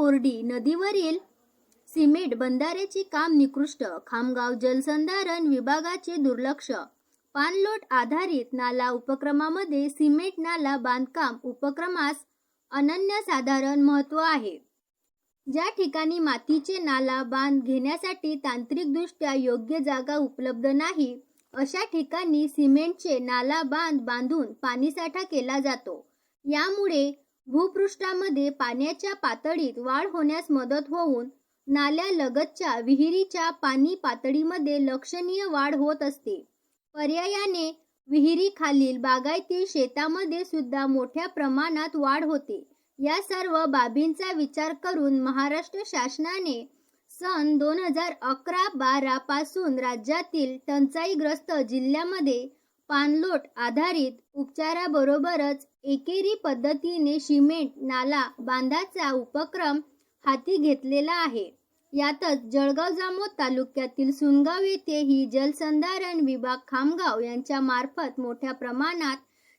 कोरडी नदीवरील सिमेंट बंधाऱ्याचे काम निकृष्ट. खामगाव जलसंधारण विभागाचे दुर्लक्ष. पाणलोट आधारित नाला उपक्रमामध्ये सिमेंट नाला बांधकाम उपक्रमास अनन्यसाधारण महत्त्व आहे. ज्या ठिकाणी मातीचे नाला बांध घेण्यासाठी तांत्रिकदृष्ट्या योग्य जागा उपलब्ध नाही अशा ठिकाणी सिमेंटचे नाला बांध बांधून पाणीसाठा केला जातो. यामुळे भूपृष्ठामध्ये पाण्याच्या पातळीत वाढ होण्यास मदत होऊन नाल्यालगतच्या विहिरीच्या पाणी पातळीमध्ये लक्षणीय वाढ होत असते. पर्यायाने विहिरीखालील बागायती शेतामध्ये सुद्धा मोठ्या प्रमाणात वाढ होते. या सर्व बाबींचा विचार करून महाराष्ट्र शासनाने सन दोन हजार अकरा बारा पासून राज्यातील टंचाईग्रस्त जिल्ह्यामध्ये पाणलोट आधारित उपचाराबरोबरच एकेरी पद्धतीने सिमेंट नाला बांधाचा उपक्रम हाती घेतलेला आहे. यातच जळगाव जामोद तालुक्यातील सुनगाव येथे ही जलसंधारण विभाग खामगाव यांच्या मार्फत मोठ्या प्रमाणात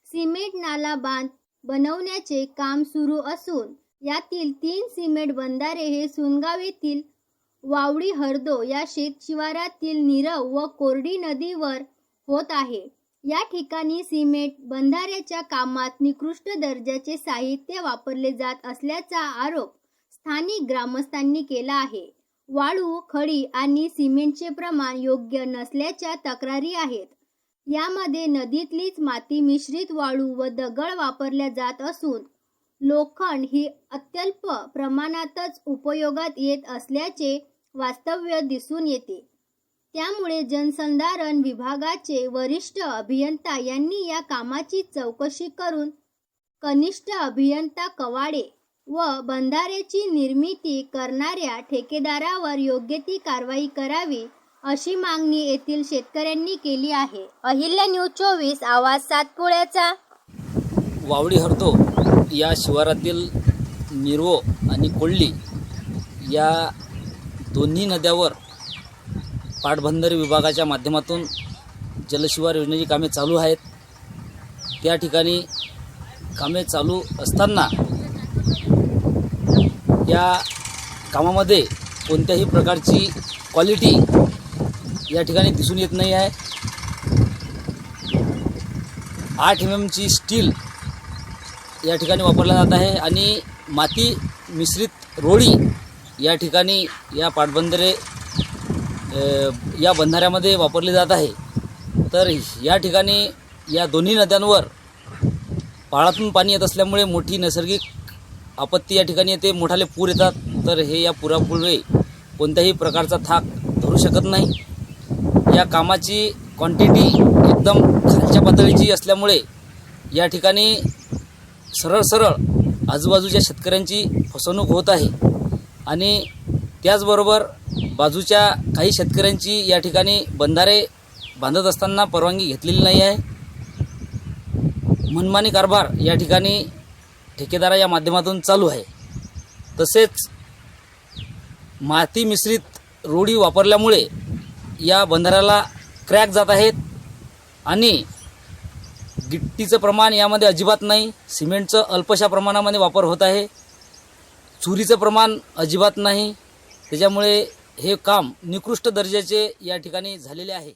सिमेंट नाला बांध बनवण्याचे काम सुरू असून यातील तीन सिमेंट बंधारे हे सुनगाव येथील वावडी हर्दो या शेत शिवारातील नीरव व कोरडी नदीवर होत आहे. या ठिकाणी सिमेंट बंधाऱ्याच्या कामात निकृष्ट दर्जाचे साहित्य वापरले जात असल्याचा आरोप स्थानिक ग्रामस्थांनी केला आहे. वाळू खडी आणि सिमेंटचे प्रमाण योग्य नसल्याच्या तक्रारी आहेत. यामध्ये नदीतलीच माती मिश्रित वाळू व दगड वापरल्या जात असून लोखंड ही अत्यल्प प्रमाणातच उपयोगात येत असल्याचे वास्तव्य दिसून येते. त्यामुळे जलसंधारण विभागाचे वरिष्ठ अभियंता यांनी या कामाची चौकशी करून कनिष्ठ अभियंता कवाडे व बंधाऱ्याची निर्मिती करणाऱ्या ठेकेदारावर योग्य ती कारवाई करावी अशी मागणी येथील शेतकऱ्यांनी केली आहे. अहिल्या न्यूज चोवीस आवाज सातपुड्याचा. वावडी हरतो या शिवारातील निरवो आणि कोल्ली या दोन्ही नद्यावर पाटबंधारे विभागाच्या माध्यमातून जलशिवार योजनेची कामे चालू आहेत. त्या ठिकाणी कामे चालू असताना या कामामध्ये कोणत्याही प्रकारची क्वालिटी या ठिकाणी दिसून येत नाही आहे. आठ एम एमची स्टील या ठिकाणी वापरला जात आहे आणि माती मिश्रित रोळी या ठिकाणी या पाटबंधारे या बंधाऱ्यामध्ये वापरली जात आहे. तर या ठिकाणी या दोन्ही नद्यांवर पाळातून पाणी येत असल्यामुळे मोठी नैसर्गिक आपत्ती या ठिकाणी येते. मोठाले पूर येतात. तर हे या पुरापुढे कोणत्याही प्रकारचा थाक धरू शकत नाही. या कामाची क्वांटिटी एकदम खालच्या पातळीची असल्यामुळे या ठिकाणी सरळ सरळ आजूबाजूच्या शेतकऱ्यांची फसवणूक होत आहे. आणि त्याचबरोबर बाजूच्या काही शेतकऱ्यांची या ठिकाणी बंधारे बांधत असताना परवानगी घेतलेली नाही आहे. मनमानी कारभार या ठिकाणी ठेकेदारा या माध्यमातून चालू आहे. तसेच माती मिश्रित रोडी वापरल्यामुळे या बंधाऱ्याला क्रॅक जात आहेत आणि गिट्टीचं प्रमाण यामध्ये अजिबात नाही सिमेंटचं अल्पशा प्रमाणामध्ये वापर होत आहे. चुरीचं प्रमाण अजिबात नाही. त्याच्यामुळे हे काम निकृष्ट दर्जाचे या ठिकाणी झालेले आहे.